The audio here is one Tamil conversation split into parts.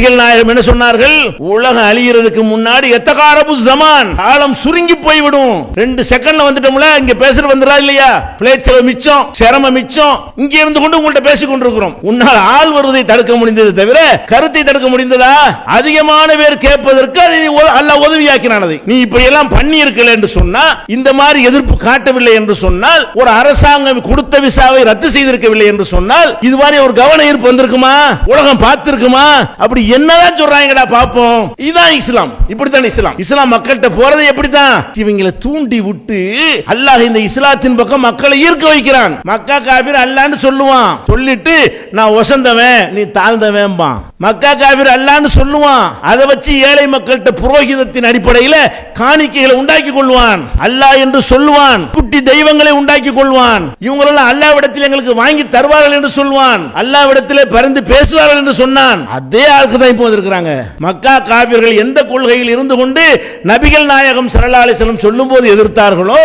நபிகள் நாயகம் என்ன சொன்னார்கள்? உலகம் அழியறதுக்கு முன்னாடி எத்தகாரபு ஜமான்? காலம் சுருங்கி போய்விடும். ரெண்டு செகண்ட்ல வந்துட்டோம்ல இங்க பேசுற வந்துடா இல்லையா? பிளேட் செலவு மிச்சம் சிரம மிச்சம். இங்க இருந்து கொண்டு உங்கள்ட்ட பேசிக் கொண்டிருக்கிறோம். உன்னால் ஆள் வருவதை தடுக்க முடிந்தது தவிர கருத்தை தடுக்க முடிந்ததா? அதிகமான பேர் கேட்பதற்கு அதை நீ அல்ல உதவியாக்கினானது நீ இப்படி எல்லாம் பண்ணி இருக்கல என்று சொன்னா இந்த மாதிரி எதிர்ப்பு காட்டவில்லை என்று சொன்னால் ஒரு அரசாங்கம் கொடுத்த விசாவை ரத்து செய்திருக்கவில்லை என்று சொன்னால் இது மாதிரி ஒரு கவன ஈர்ப்பு வந்திருக்குமா? உலகம் பார்த்திருக்குமா? அப்படி என்னதான் சொல்றாங்கடா பாப்போம். இதுதான் இஸ்லாம். இப்படித்தான் இஸ்லாம். இஸ்லாம் மக்கள்கிட்ட போறது எப்படித்தான்? இவங்களை தூண்டி விட்டு அல்லாஹ் இந்த இஸ்லாத்தின் பக்கம் மக்களை ஈர்க்க வைக்கிறான். மக்கா காபிர் அல்லான்னு சொல்லுவான். சொல்லிட்டு நான் ஒசந்தவன் நீ தாழ்ந்தவன்பான். மக்கா காபிர் அல்லான்னு சொல்லுவான். அதை வச்சு ஏழை மக்கள்கிட்ட புரோகிதத்தின் அடிப்படையில் காணிக்கைகளை உண்டாக்கி கொள்வான். அல்லாஹ் என்று சொல்லுவான். குட்டி தெய்வங்களை உண்டாக்கி கொள்வான். இவங்களெல்லாம் அல்லாவிடத்தில் எங்களுக்கு வாங்கி தருவார்கள் என்று சொல்வான் அல்லாவிடத்தில் பறந்து பேசுவார்கள் என்று சொன்னான். அதே ஆளுக்கு தான் இப்போ இருக்கிறாங்க. மக்கா காவியர்கள் எந்த கொள்கையில் இருந்து கொண்டு நபிகள் நாயகம் சல்லா சொல்லும் போது எதிர்த்தார்களோ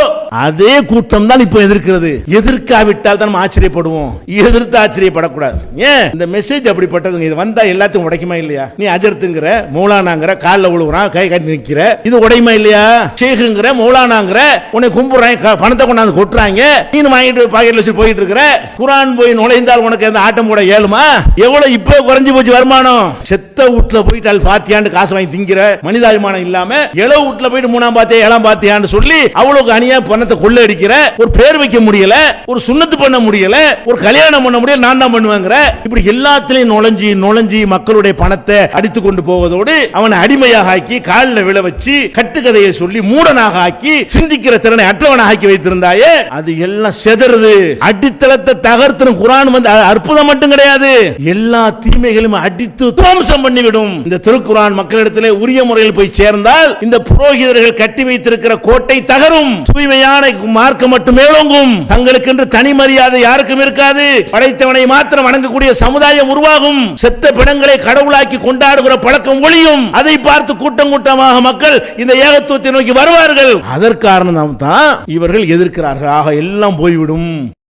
அதே கூட்டம் தான் இப்போ எதிர்க்கிறது. எதிர்க்காவிட்டால் தான் நம்ம ஆச்சரியப்படுவோம். எதிர்த்து ஆச்சரியப்படக்கூடாது. ஏன்? இந்த மெசேஜ் அப்படிப்பட்டதுங்க. இது வந்தா எல்லாத்தையும் உடைக்குமா இல்லையா? நீ அஜர்த்துங்கிற மூலானாங்கிற காலில் விழுவுறான் கை கட்டி நிற்கிற இது உடையுமா இல்லையா? ஷேகுங்கிற மூலானாங்கிற உன்னை கும்பிடுறாங்க பணத்தை கொண்டாந்து கொட்டுறாங்க நீ வாங்கிட்டு பாக்கெட்ல வச்சு போயிட்டு இருக்கிற குரான் போய் நுழைந்தால் உனக்கு அந்த ஆட்டம் கூட ஏழுமா? எவ்வளவு இப்போ குறைஞ்சு போச்சு வருமானம்? செத்த வீட்டுல போயிட்டால் பாத்தியாண்டு காசு வாங்கி திங்கிற மனிதாபிமானம் இல்லாம இளவு வீட்டுல போயிட்டு மூணாம் பாத்தியா ஏழாம் பாத்தியான்னு சொல்லி அவ்வளவு அணியா பணத்தை கொள்ள அடிக்கிற ஒரு பேர் வைக்க முடியல ஒரு சுண்ணத்து பண்ண முடியல ஒரு கல்யாணம் பண்ண முடியல நான் தான் பண்ணுவாங்கிற இப்படி எல்லாத்திலையும் நுழைஞ்சி நுழைஞ்சி மக்களுடைய பணத்தை அடித்து கொண்டு போவதோடு அவனை அடிமையாக ஆக்கி காலில் விழ வச்சு கட்டுக்கதையை சொல்லி மூடனாக ஆக்கி சிந்திக்கிற திறனை அற்றவனாக ஆக்கி வைத்திருந்தாயே அது எல்லாம் செதறுது. அடித்தளத்தை தகர்த்து குரான் வந்து அற்புதம் மட்டும் கிடையாது. எல்லா தீமைகளும் அடித்து துவம்சம் பண்ணிவிடும். இந்த திருக்குரான் மக்களிடத்திலே உரிய முறையில் போய் சேர்ந்தால் இந்த புரோகிதர்கள் கட்டி வைத்திருக்கிற கோட்டை தகரும். தூய்மையான மார்க்கம் மட்டும் மேலோங்கும் தங்களுக்கு என்று தனி மரியாதை யாருக்கும் இருக்காது. படைத்தவனை மாத்திரம் வணங்கக்கூடிய சமுதாயம் உருவாகும். செத்த பிடங்கள் கடவுளாக்கி கொண்டாடுகிற பழக்கம் ஒளியும். அதை பார்த்து கூட்டம் கூட்டமாக மக்கள் இந்த ஏகத்துவத்தை நோக்கி வருவார்கள். அதற்காரணம் தான் இவர்கள் எதிர்க்கிறார்கள். ஆக எல்லாம் போய்விடும்.